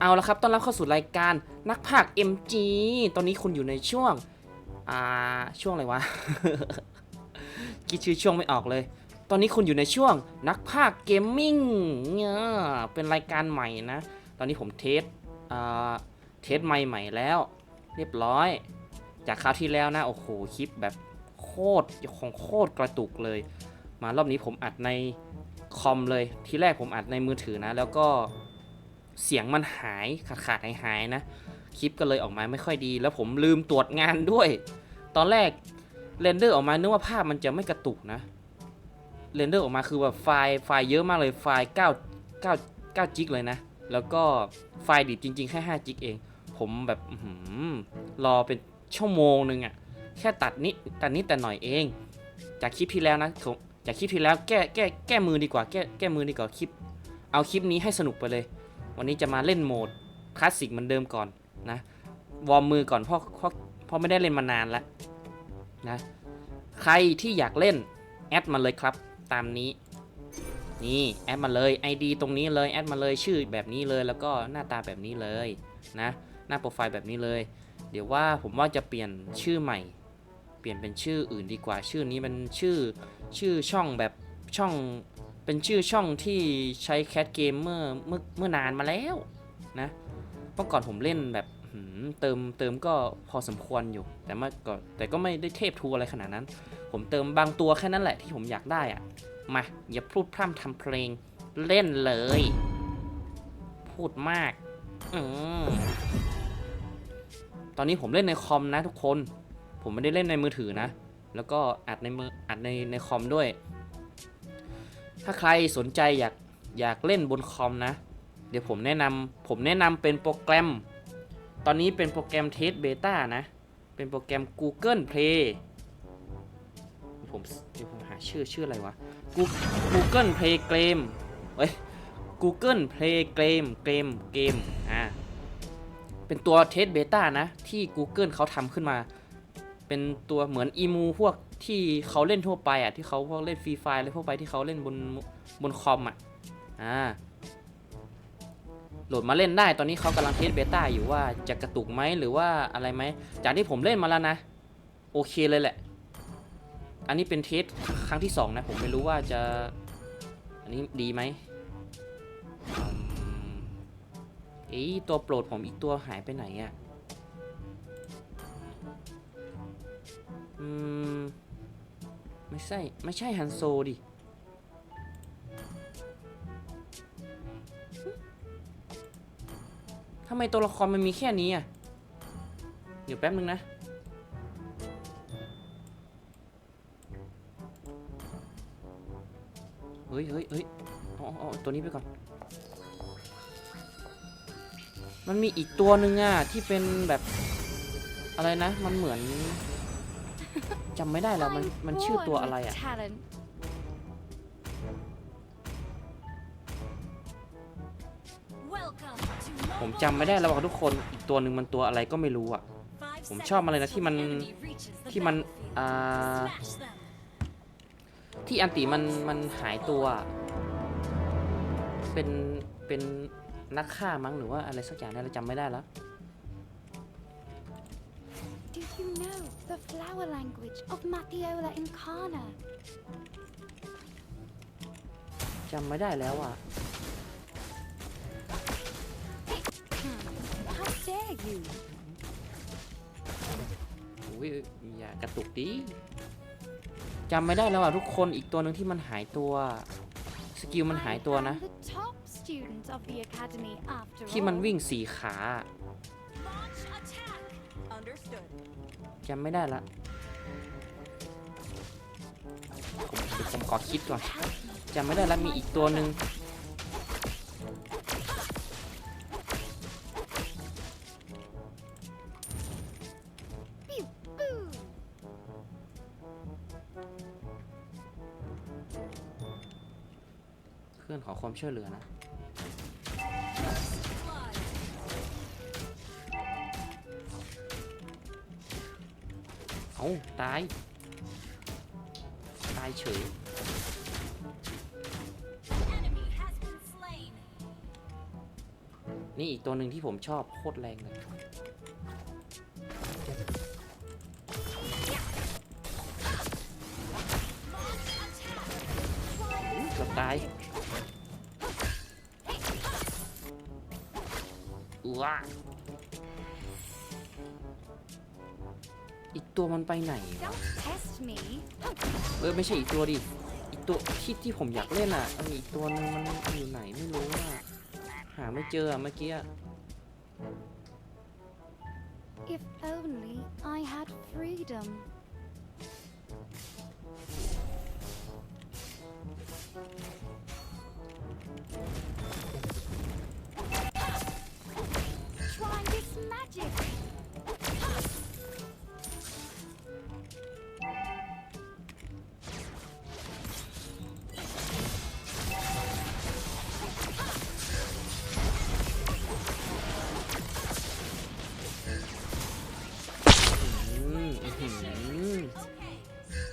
เอาละครับ ต้อนรับเข้าสู่รายการนักพาก MG ตอนนี้คุณอยู่ในช่วง อ่า ช่วงอะไรวะ คิดชื่อช่วงไม่ออกเลย ตอนนี้คุณอยู่ในช่วงนักพาก์เกมมิ่งเนี่ยเป็นรายการใหม่นะ ตอนนี้ผมเทส อ่า เทสใหม่ใหม่แล้ว เรียบร้อย จากคราวที่แล้วนะ โอ้โห คลิปแบบโคตรของโคตรกระตุกเลย มารอบนี้ผมอัดในคอมเลย ทีแรกผมอัดในมือถือนะ แล้วก็ เสียงมันหายขาดขาดหายหายๆนะ คลิปก็เลยออกมาไม่ค่อยดี แล้วผมลืมตรวจงานด้วย ตอนแรกเรนเดอร์ออกมานึกว่าภาพมันจะไม่กระตุกนะเรนเดอร์ออกมาคือแบบไฟล์ไฟล์เยอะมากเลยไฟล์9 9 9จิกเลยนะ แล้วก็ไฟล์ดิบจริง ๆ แค่5จิกเอง ผมแบบอื้อหือรอเป็นชั่วโมงหนึ่งอะแค่ตัดนิดตัดนิดแต่หน่อยเอง จากคลิปที่แล้วนะผมจากคลิปที่แล้วแก้แก้แก้มือดีกว่าแก้แก้มือดีกว่าคลิป เอาคลิปนี้ให้สนุกไปเลย วันนี้จะมาเล่นโหมดคลาสสิกเหมือนเดิมก่อนนะวอร์มมือก่อนเพราะเพราะเพราะไม่ได้เล่นมานานแล้วนะใครที่อยากเล่นแอดมาเลยครับตามนี้นี่แอดมาเลย ID ตรงนี้เลยแอดมาเลยชื่อแบบนี้เลยแล้วก็หน้าตาแบบนี้เลยนะหน้าโปรไฟล์แบบนี้เลย เดี๋ยวว่าผมว่าจะเปลี่ยนชื่อใหม่ เปลี่ยนเป็นชื่ออื่นดีกว่าชื่อนี้มันชื่อชื่อช่องแบบช่อง เป็นชื่อช่องที่ใช้แค t เกมเมื่อเมื่อเมื่อนานมาแล้วนะเมื่อก่อนผมเล่นแบบเติมเติมก็พอสมควรอยู่ แต่เมื่อก่อนแต่ก็ไม่ได้เทพทูอะไรขนาดนั้น ผมเติมบางตัวแค่นั้นแหละที่ผมอยากได้อะมาอย่าพูดพร่ำทำเพลงเล่นเลย พูดมากอืตอนนี้ผมเล่นในคอมนะทุกคน ผมไม่ได้เล่นในมือถือนะ แล้วก็อัดในมืออัดในในคอมด้วย ถ้าใครสนใจอยากอยากเล่นบนคอมนะ เดี๋ยวผมแนะนำผมแนะนำเป็นโปรแกรม ตอนนี้เป็นโปรแกรมเทสเบต้านะ เป็นโปรแกรม Google Play ผมเดี๋ยวผมหาชื่อชื่ออะไรวะ Google Play Game เอ้ย Google Play Game เกมเกมอ่า เป็นตัวเทสเบต้านะ ที่ Google เขาทำขึ้นมา เป็นตัวเหมือนอีมูพวก ที่เขาเล่นทั่วไปอะที่เขาพวกเล่นฟรีไฟอะไรพวกไปที่เขาเล่นบนบนคอมอะอ่าโหลดมาเล่นได้ตอนนี้เขากำลังเทสเบต้าอยู่ว่าจะกระตุกไหมหรือว่าอะไรไหมจากที่ผมเล่นมาแล้วนะ โอเคเลยแหละ อันนี้เป็นเทสครั้งที่สองนะผมไม่รู้ว่าจะ อันนี้ดีไหมอืมเอ้ตัวโปรดผมอีกตัวหายไปไหนอะอืม ไม่ใช่ ไม่ใช่ฮันโซดิ ทำไมตัวละครมันมีแค่นี้อะ เดี๋ยวแป๊บนึงนะ เฮ้ยเฮ้ยเฮ้ยเอาเอาเอตัวนี้ไปก่อน มันมีอีกตัวหนึ่งอะ ที่เป็นแบบอะไรนะ มันเหมือน จำไม่ได้แล้วมันมันชื่อตัวอะไรอะ Talent. ผมจำไม่ได้แล้วว่าทุกคนอีกตัวหนึ่งมันตัวอะไรก็ไม่รู้อะผมชอบมันเลยนะที่มันที่มันอ่าที่อันติมันมันหายตัวอะเป็นเป็นนักฆ่ามั้งหรือว่าอะไรสักอย่างเนี่ยเราจำไม่ได้แล้ว Do you know the flower language of Matthiola Incana? จำไม่ได้แล้วอะ How dare you? อุ้ยอย่ากระตุกดิจำไม่ได้แล้วอะทุกคนอีกตัวหนึ่งที่มันหายตัว สกิลมันหายตัวนะ I'm the top student of the academy after ที่มัน all. วิ่งสี่ขา จำไม่ได้ละผมผมขอคิดก่อนจำไม่ได้ละมีอีกตัวหนึ่งเพื่อนขอความช่วยเหลือนะ ตาย ตายเฉย Enemy has been slain. นี่อีกตัวหนึ่งที่ผมชอบโคตรแรงเลยเกือบตายว้า อีกตัวมันไปไหน Don't test me. เออไม่ใช่อีกตัวดิ อีกตัวที่ที่ผมอยากเล่นอะเอออีกตัวนึงมันอยู่ไหนไม่รู้อะหาไม่เจออะเมื่อกี้อะ If only I had freedom. Try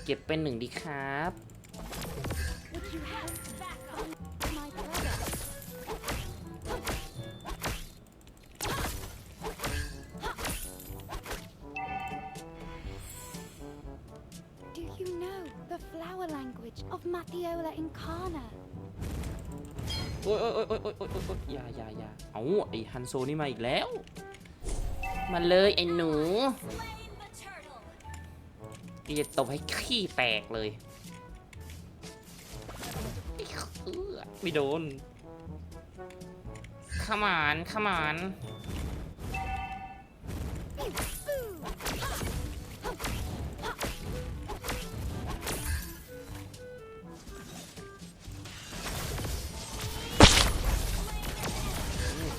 เก็บเป็นหนึ่งดีครับ Would you help back up my brother? Do you know the flower language of Matthiola Incarna? โอ้ยโอ้ยโอ้ยโอ้ยโอ้ยโอ้ยโอ้ยอย่าอย่าอย่าเอาไอฮันโซนี่มาอีกแล้ว มาเลยไอ้หนู นี่จะตบให้ขี้แตกเลยไม่โดนขมานขมาน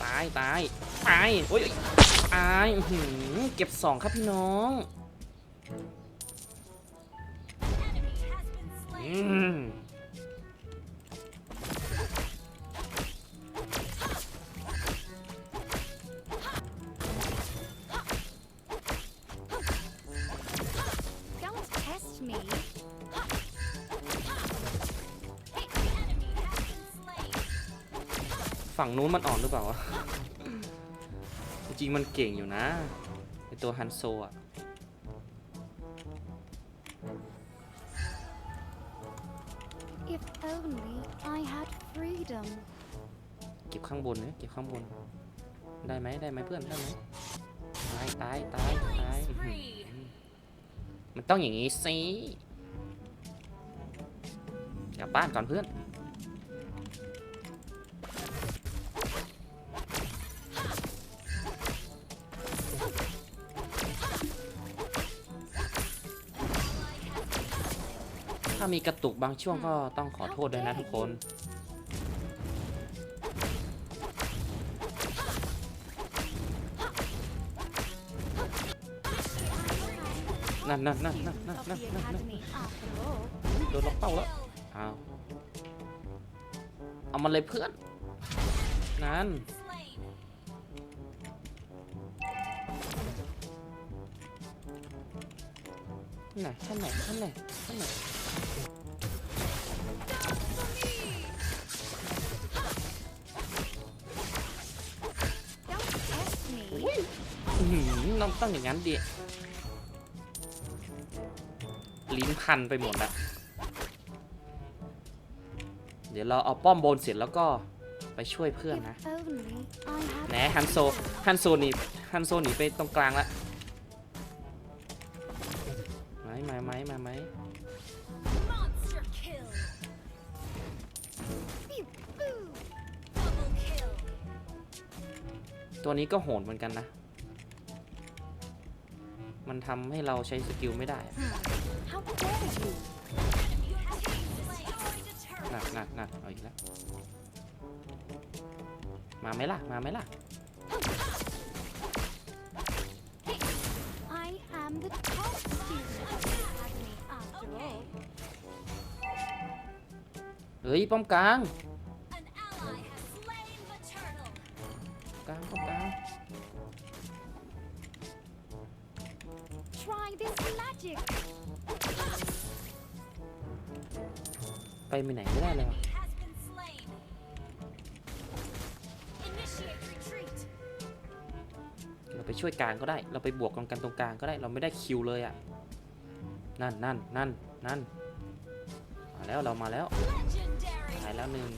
ตายตายตายโอ้ยตายเก็บสองครับพี่น้อง Don't test me. ฝั่งนู้นมันอ่อนหรือเปล่าวะ จริงๆมันเก่งอยู่นะไอตัวฮันโซอะ freedom. เก็บข้างบนเนี่ยเก็บข้างบน ได้ไหมได้ไหมเพื่อนได้ไหมตายตายตายตายมันต้องอย่างงี้สิกลับบ้านก่อนเพื่อนถ้ามีกระตุกบางช่วงก็ต้องขอโทษด้วยนะทุกคน นั่นนั่นนั่นนั่นนั่นนั่นนั่นโดนล็อกเป้าแล้วเอาเอามาเลยเพื่อนนั่นไหนท่านไหนท่านไหนท่านไหน Don't test me. อื้อหือต้องต้องอย่างนั้นดิ ลิ้นพันไปหมดละเดี๋ยวเราเอาป้อมบนเสร็จแล้วก็ไปช่วยเพื่อน If นะ only I had แหนฮันโซฮันโซหนีฮันโซหนีไปตรงกลางละไหมมาไหมมาไหม Monster kill. Pew, pew. Double kill. ตัวนี้ก็โหดเหมือนกันนะ มันทำให้เราใช้สกิลไม่ได้อะ How dare you? You have destroyed a turret. หนักหนักหนักเอาอีกแล้ว มาไหมล่ะ มาไหมล่ะ I am the top student of the academy after all. เฮ้ย ป้อมกลาง ไปไปไหนไม่ได้เลยวะ Has been slain. Initiate retreat. ช่วยกลางก็ได้ เราไปบวกกันกันตรงกลางก็ได้ เราไม่ได้คิวเลยอะนั่นนั่นนั่นนั่นมาแล้วเรามาแล้วหายแล้วหนึ่ง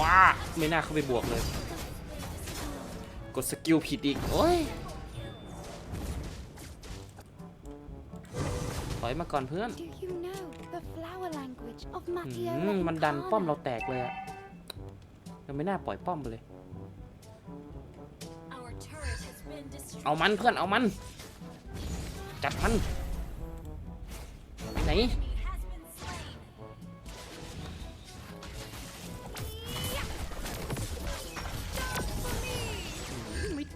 ว้าไม่น่าเข้าไปบวกเลย ดสกิลผิดอีก โอ้ยถอยมาก่อนเพื่อน Do you know the flower language of อื Matiola มมันดัน Incana? ป้อมเราแตกเลยอะเราไม่น่าปล่อยป้อมไปเลย Our turret has been destroyed. เอามันเพื่อนเอามัน จัดมันไปไหน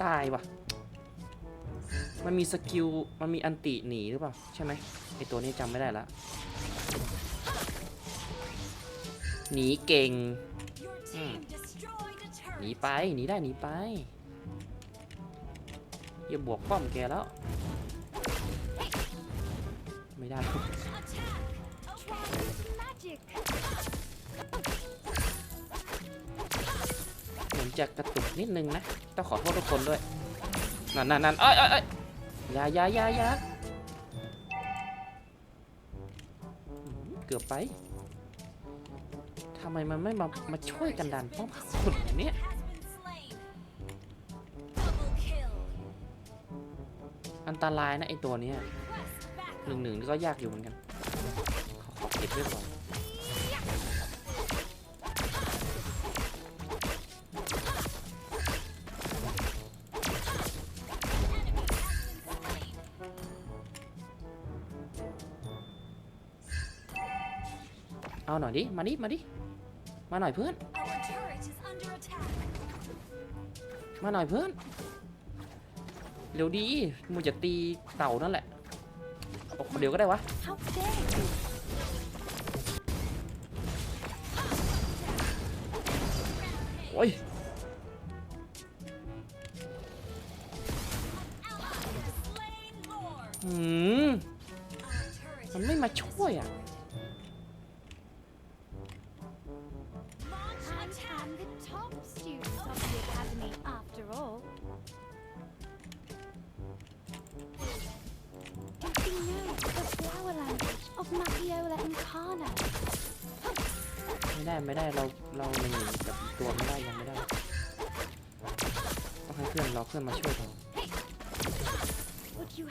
ตายว่ะ มันมีสกิล มันมีอันติหนีหรือเปล่า ใช่ไหมไอตัวนี้จำไม่ได้ละหนีเก่ง Your team destroyed a หนี turret. ไปหนีได้หนีไปอย่าบวกป้อมแกแล้ว ไม่ได้ มือนจะกระตุกนิดนึงนะ ต้องขอโทษทุกคนด้วย นั่นนั่นนั่นเอ้ยเอ้ยเอ้ยยายายายาเกือบไปทำไมมันไม่มา มาช่วยกันดันป้อมขุดเนี้ยอันตรายนะไอตัวเนี้ยหนึ่งหนึ่งก็ยากอยู่เหมือนกัน ขอขอเก็บเรื่องก่อน เอาหน่อยดิ มาดิ มาดิ มาหน่อยเพื่อน มาหน่อยเพื่อน เร็วดีมึงจะตีเต่านั่นแหละเอาคเดี๋ยวก็ได้วะ โอ้ยหืมมันไม่มาช่วยอะ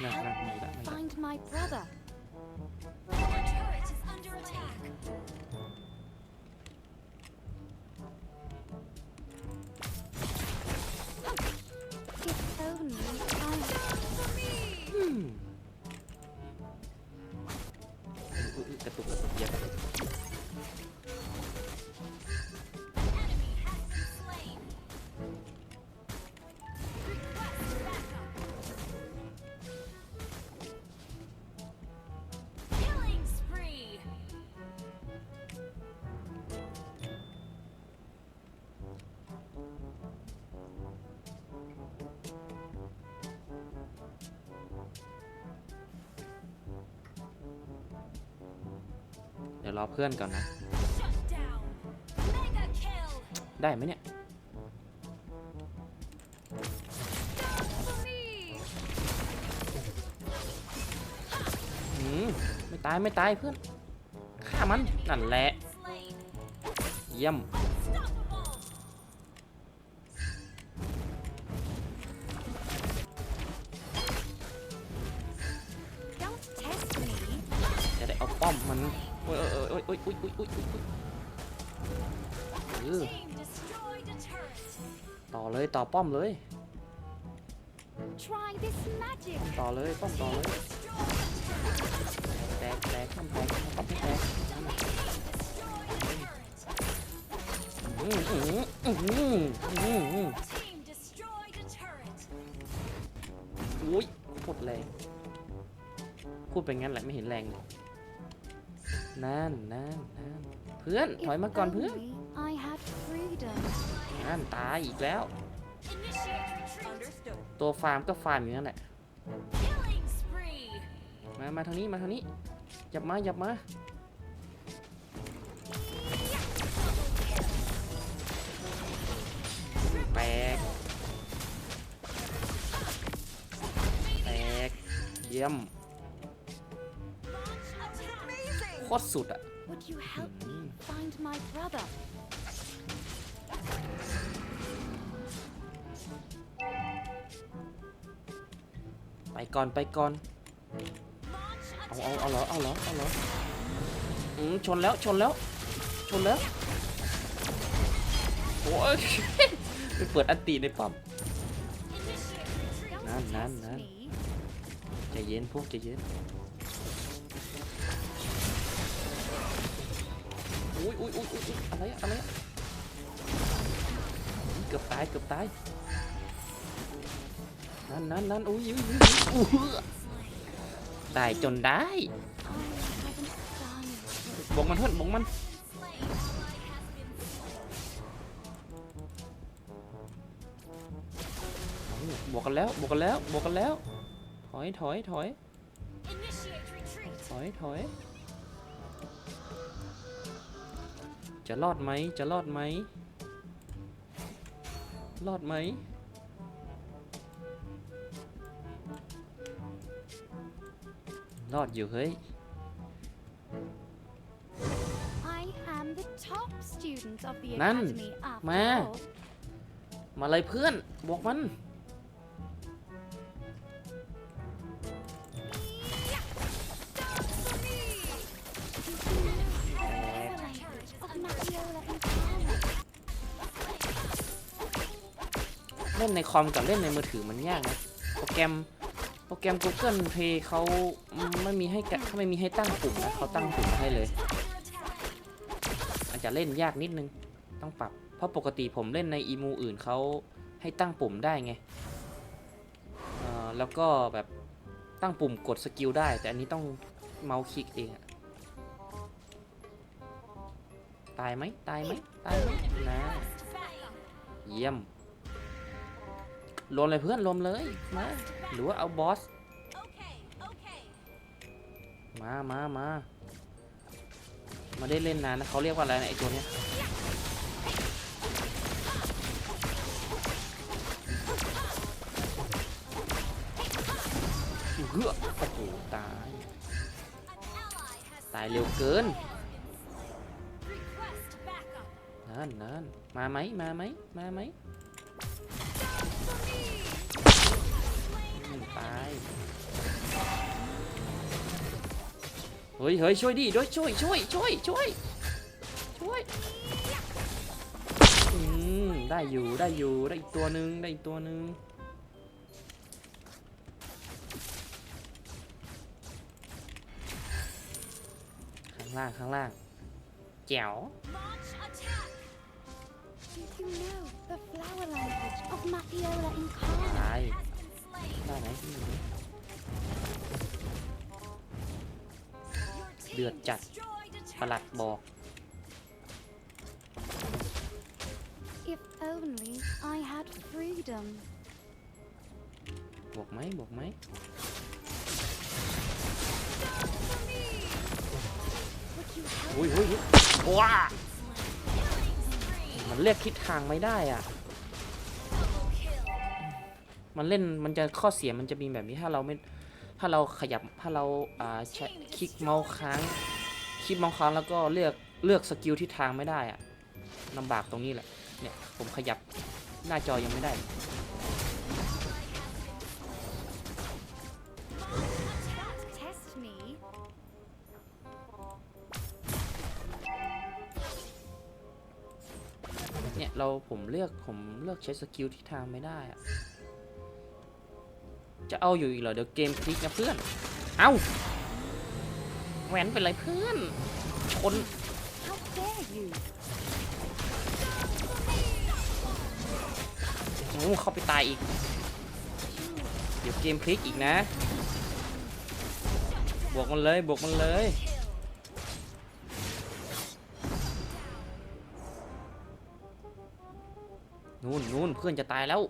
Find my brother. Our turret is under attack. อเพื่อนก่อนนะ ได้ไหมเนี่ยอืมไม่ตายไม่ตายเพื่อน ฆ่ามัน นั่นแหละ เยี่ยม อ้ยโอ้ยโอ้ยโอ้ยโอ้ยโอ้ยโอ้ยโอ้ยเออ Team destroyed a turret. ต่อเลยต่อป้อมเลย Try this magic. ต่อเลยป้อมต่อเลย Destroyed a turret. แตกแตกทำแตกทำป้อมให้แตก Team destroyed a turret. อืมอืมอืมอืมอืม Team destroyed a turret. อุ้ยโคตรแรงพูดไปงั้นแหละไม่เห็นแรงเลย นั่นนั่นนั่นเพื่อนถอยมาก่อนเพื่อนนั่นตายอีกแล้ว ตัวฟาร์มก็ฟาร์มอยู่นั่นแหละมามาทางนี้มาทางนี้หยับมาหยับมาแตกแตกเยี่ยม ตรสุดอะ Would you help me find my brother? ไปก่อนไปก่อนเอาเอาเอาเหรอเอาเหรอเอาเหรออืมชนแล้วชนแล้วชนแล้วโอ้ยไปเปิดอันตีในป้อม Don't Nan, nan, test nan. me. ใจเย็นพวกใจเย็น อุ้ยอุ้ยอุ้ยอุ้ยอะไรอะไรเกือบตายเกือบตายนั่นนั่นนั่นอุ้ยอุ้ยอุ้ยตายจนได้ I haven't done. บงมันเพื่อนบงมันบวกกันแล้วบวกกันแล้วบวกกันแล้ว ถอยถอยถอยถอยถอย จะรอดไหมจะรอดไหมรอดไหมรอดอยู่เฮ้ย I am the top student of the Nan, academy after ma. all. มาเลยเพื่อน บอกมัน เล่นในคอมกับเล่นในมือถือมันยากนะโปรแกรมโปรแกรม Google Play เขาไม่มีให้เขาไม่มีให้ตั้งปุ่มนะเขาตั้งปุ่มให้เลยอาจจะเล่นยากนิดนึงต้องปรับ เพราะปกติผมเล่นในอีมูอื่นเขาให้ตั้งปุ่มได้ไงแล้วก็แบบตั้งปุ่มกดสกิลได้ แต่อันนี้ต้องเมาส์คลิกเองอะตายไหมตายไหมตายไหมนะเยี่ยม รวมเลยเพื่อนรวมเลยมาหรือว่าเอาบอสมามามามาได้เล่นนานนะเขาเรียกว่าอะไรนะไอตัวเนี้ยเฮ้อโอ้โหตาย ตายเร็วเกิน นั่นนั่นมาไหมมาไหมมาไหม อืมตายเฮ้ยเฮ้ยช่วยดิด้วยช่วยช่วยช่วยช่วยช่วยอืมได้อยู่ได้อยู่ได้อีกตัวหนึ่งได้อีกตัวหนึ่งข้างล่างข้างล่างแจ๋ว Launch attack. Do you know the flower language of Matiola and Carmen? ตาย Has been slain. ได้ไหมที่นี่ Your team Lượt chặt. destroyed a ประหลัด turret. บอก If only I had freedom. บอกไหมบอกไหม Would you help อุ้ยอุ้ยอุ้ยว้ามันเรียกทิศทางไม่ได้อะ Double kill. มันเล่นมันจะข้อเสียมันจะมีแบบนี้ถ้าเราไม่ถ้าเราขยับถ้าเราอ่าใช้คลิกเมาส์ค้างคลิกเมาส์ค้างแล้วก็เลือกเลือกสกิลทิศทางไม่ได้อะลำบากตรงนี้แหละเนี่ยผมขยับหน้าจอยังไม่ได้เนี่ยเราผมเลือกผมเลือกใช้สกิลทิศทางไม่ได้อะ จะเอาอยู่อีกเหรอเดี๋ยวเกมพลิกนะเพื่อน เอาแหวนเป็นไรเพื่อน ชน โอ้เข้าไปตายอีก เดี๋ยวเกมพลิกอีกนะ บวกมันเลย บวกมันเลย นู่นนู่นเพื่อนจะตายแล้ว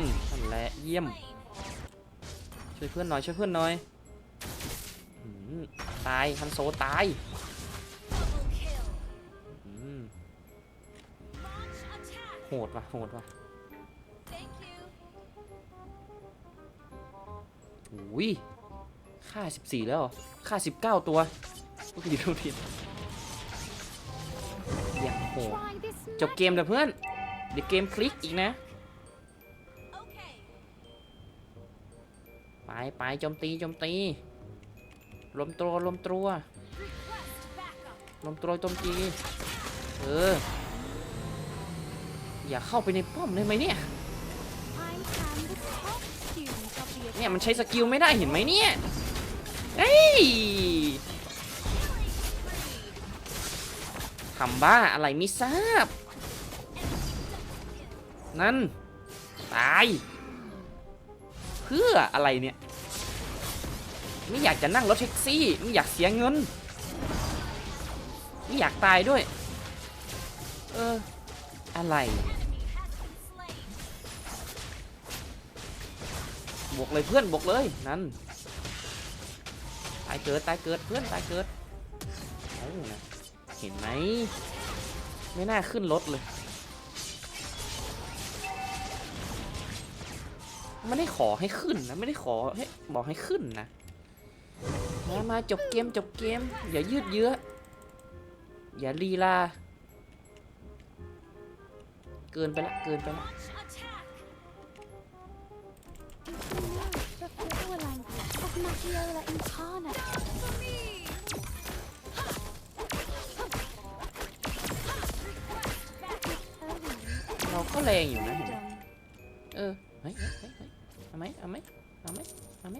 มนั่นแหละเยี่ยม ช่วยเพื่อนหน่อยช่วยเพื่อนหน่อยตายฮันโซตายโหดว่ะโหดว่ะอุ้ยค่า 14 แล้วค่า 19 ตัวก็ผิดทุกทีอย่างโหจบเกมแล้วเพื่อน เดี๋ยวเกมคลิกอีกนะ ไปไปโจมตีโจมตีลมตัวลมตัวลมตัวโจมตีเอออย่าเข้าไปในป้อมได้ไหมเนี่ยเนี่ยมันใช้สกิลไม่ได้เห็นไหมเนี่ยเฮ้ยทำบ้าอะไรไม่ทราบ นั่น ตาย เพื่ออะไรเนี่ย ไม่อยากจะนั่งรถแท็กซี่ ไม่อยากเสียเงิน ไม่อยากตายด้วย เออ อะไร บวกเลยเพื่อนบวกเลย นั่น ตายเกิดตายเกิดเพื่อนตายเกิดเอานะเห็นไหม ไม่น่าขึ้นรถเลย ไม่ได้ขอให้ขึ้นนะ ไม่ได้ขอให้บอกให้ขึ้นนะ มามาจบเกมจบเกม อย่ายืดเยื้อ อย่าลีลา เกินไปละเกินไปละเราก็แรงอยู่นะเห็นไหมเออเฮ้ยเฮ้ยเฮ้ยเฮ้ยเอาไหมเอาไหมเอาไหมเอาไหม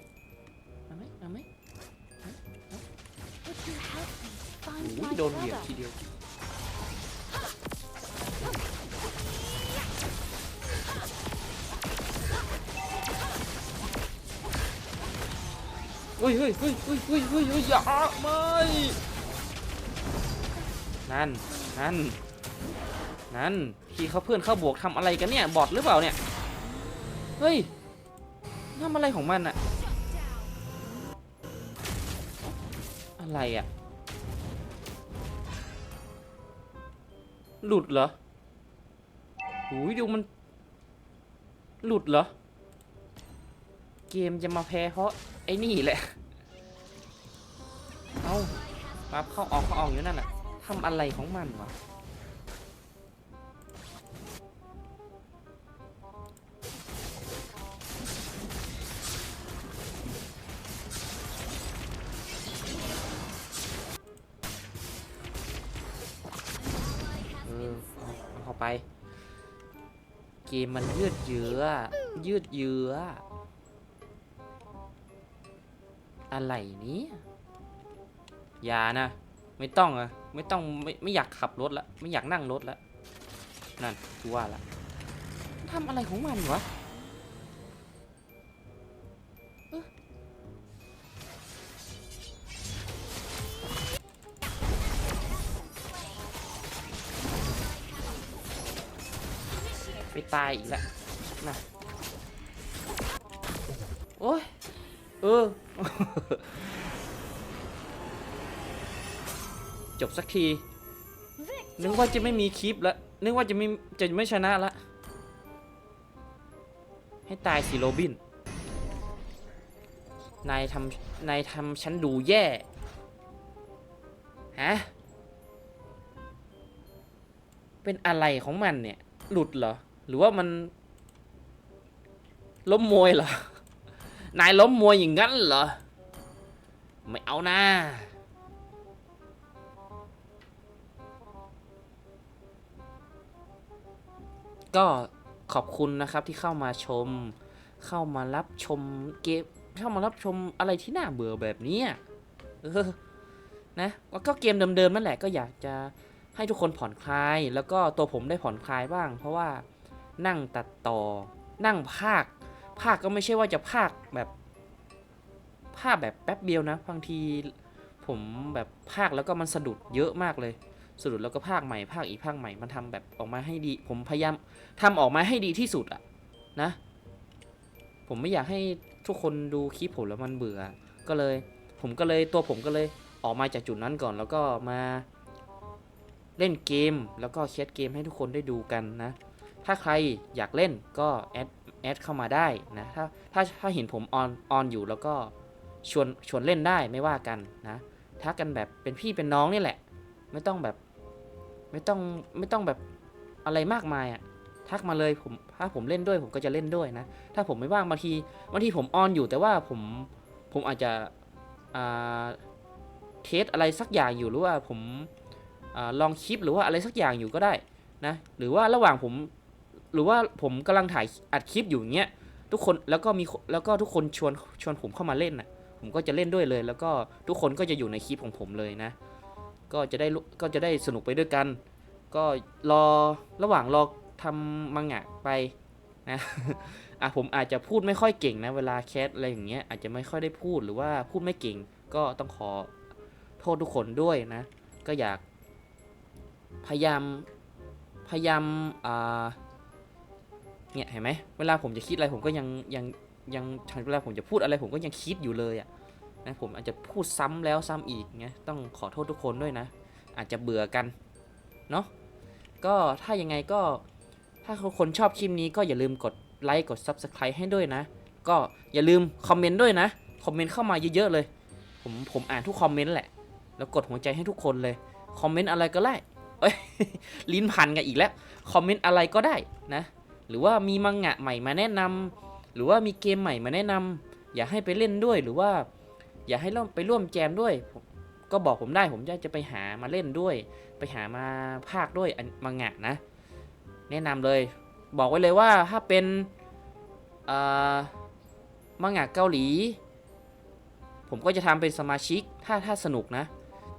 โอ้ find โห my โดนเหยียบ brother? ทีเดียวเฮ้ยเฮ้ยเฮ้ยเฮ้ยเฮ้ยเฮ้ยเฮ้ยอย่าไม่ นั่น นั่น นั่นพี่เขาเพื่อนเข้าบวกทำอะไรกันเนี่ย บอทหรือเปล่าเนี่ย เฮ้ยทำอะไรของมันอะอะไรอะ หลุดเหรอหูยดูมัน หลุดเหรอ เกมจะมาแพ้เพราะไอ้นี่แหละ เอาปั๊บเข้าออกเข้าออกอยู่นั่นแหละทำอะไรของมันวะ เกมมันยืดเยื้อ ยืดเยื้อ อะไรนี้อย่านะ ไม่ต้องอะไม่ต้องไม่ไม่อยากขับรถละ ไม่อยากนั่งรถละ นั่นกูว่าละทำอะไรของมันวะายอีกแล้วนะโอ้ยเออ จบสักที นึกว่าจะไม่มีคลิปแล้วนึกว่าจะไม่จะไม่ชนะละ ให้ตายสิโรบิน นายทำนายทำฉันดูแย่ ฮะ เป็นอะไรของมันเนี่ย หลุดเหรอ หรือว่ามัน ล้มมวยเหรอ นายล้มมวยอย่างนั้นเหรอ ไม่เอานะก็ขอบคุณนะครับที่เข้ามาชม เข้ามารับชมเกมเข้ามารับชมอะไรที่น่าเบื่อแบบนี้เออนะแล้วก็เกมเดิมๆนั่นแหละก็อยากจะให้ทุกคนผ่อนคลาย แล้วก็ตัวผมได้ผ่อนคลายบ้าง เพราะว่า นั่งตัดต่อ นั่งภาค ภาคก็ไม่ใช่ว่าจะภาคแบบภาคแบบแป๊บเดียวนะบางทีผมแบบภาคแล้วก็มันสะดุดเยอะมากเลยสะดุดแล้วก็ภาคใหม่ภาคอีกภาคใหม่มันทำแบบออกมาให้ดี ผมพยายามทำออกมาให้ดีที่สุดอะนะ ผมไม่อยากให้ทุกคนดูคลิปผมแล้วมันเบื่อ ก็เลย ผมก็เลยตัวผมก็เลยออกมาจากจุดนั้นก่อนแล้วก็มาเล่นเกมแล้วก็แคสเกมให้ทุกคนได้ดูกันนะ ถ้าใครอยากเล่นก็แอดแอดเข้ามาได้นะ ถ้าถ้าถ้าเห็นผมออนออนอยู่แล้วก็ชวนชวนเล่นได้ไม่ว่ากันนะทักกันแบบเป็นพี่เป็นน้องนี่แหละ ไม่ต้องแบบ ไม่ต้องไม่ต้องแบบอะไรมากมายอะทักมาเลยผมถ้าผมเล่นด้วยผมก็จะเล่นด้วยนะ ถ้าผมไม่ว่างบางทีบางทีผมออนอยู่แต่ว่าผมผมอาจจะอ่าเทสอะไรสักอย่างอยู่หรือว่าผมอาลองคลิปหรือว่าอะไรสักอย่างอยู่ก็ได้นะหรือว่าระหว่างผม หรือว่าผมกำลังถ่ายอัดคลิปอยู่อย่างเงี้ยทุกคนแล้วก็มีแล้วก็ทุกคนชวนชวนผมเข้ามาเล่นน่ะผมก็จะเล่นด้วยเลย แล้วก็ทุกคนก็จะอยู่ในคลิปของผมเลยนะ ก็จะได้ก็จะได้สนุกไปด้วยกัน ก็รอระหว่างรอทำมังงะไปนะอะผมอาจจะพูดไม่ค่อยเก่งนะ เวลาแคสอะไรอย่างเงี้ยอาจจะไม่ค่อยได้พูดหรือว่าพูดไม่เก่ง ก็ต้องขอโทษทุกคนด้วยนะ ก็อยากพยายามพยายามอ่า เนี่ยเห็นไหมเวลาผมจะคิดอะไรผมก็ยังยังยังเวลาผมจะพูดอะไรผมก็ยังคิดอยู่เลยอะนะผมอาจจะพูดซ้ำแล้วซ้ำอีกเงี้ยต้องขอโทษทุกคนด้วยนะ อาจจะเบื่อกันเนาะก็ถ้ายังไงก็ถ้าคนชอบคลิปนี้ก็อย่าลืมกดไลค์กด Subscribe ให้ด้วยนะ ก็อย่าลืมคอมเมนต์ด้วยนะ คอมเมนต์เข้ามาเยอะๆเลย ผมผมอ่านทุกคอมเมนต์แหละ แล้วกดหัวใจให้ทุกคนเลย คอมเมนต์อะไรก็ได้เอ้ยลิ้นพันกันอีกแล้ว คอมเมนต์อะไรก็ได้นะ หรือว่ามีมังงะใหม่มาแนะนำหรือว่ามีเกมใหม่มาแนะนำอยากให้ไปเล่นด้วยหรือว่า อยากให้ร่วมไปร่วมแจมด้วย ก็บอกผมได้ผมจะจะไปหามาเล่นด้วย ไปหามาภาคด้วยมังงะนะ แนะนำเลย บอกไว้เลยว่าถ้าเป็นมังงะเกาหลี ผมก็จะทำเป็นสมาชิกถ้าถ้าสนุกนะ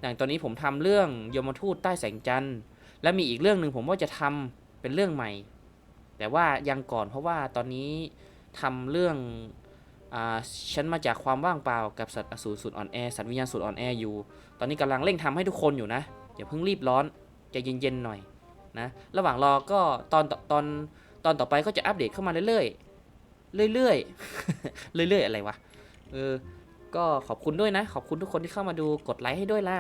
อย่างตอนนี้ผมทำเรื่องยมทูตใต้แสงจันทร์และมีอีกเรื่องหนึ่งผมว่าจะทำเป็นเรื่องใหม่ แต่ว่ายังก่อนเพราะว่าตอนนี้ทำเรื่องอฉันมาจากความว่างเปล่ากับสัตว์อสูรสุดอ่อนแอสัตว์วิญญาณสุดอ่อนแออยู่ ตอนนี้กำลังเร่งทำให้ทุกคนอยู่นะอย่าเพิ่งรีบร้อนใจเย็นๆหน่อยนะระหว่างรอก็ตอนตอตอนตอนต่อไปก็จะอัปเดตเข้ามาเรื่อยๆเรื่อยๆเรื่อยๆอะไรวะเออก็ขอบคุณด้วยนะ ขอบคุณทุกคนที่เข้ามาดูกดไลค์ให้ด้วยล่ะ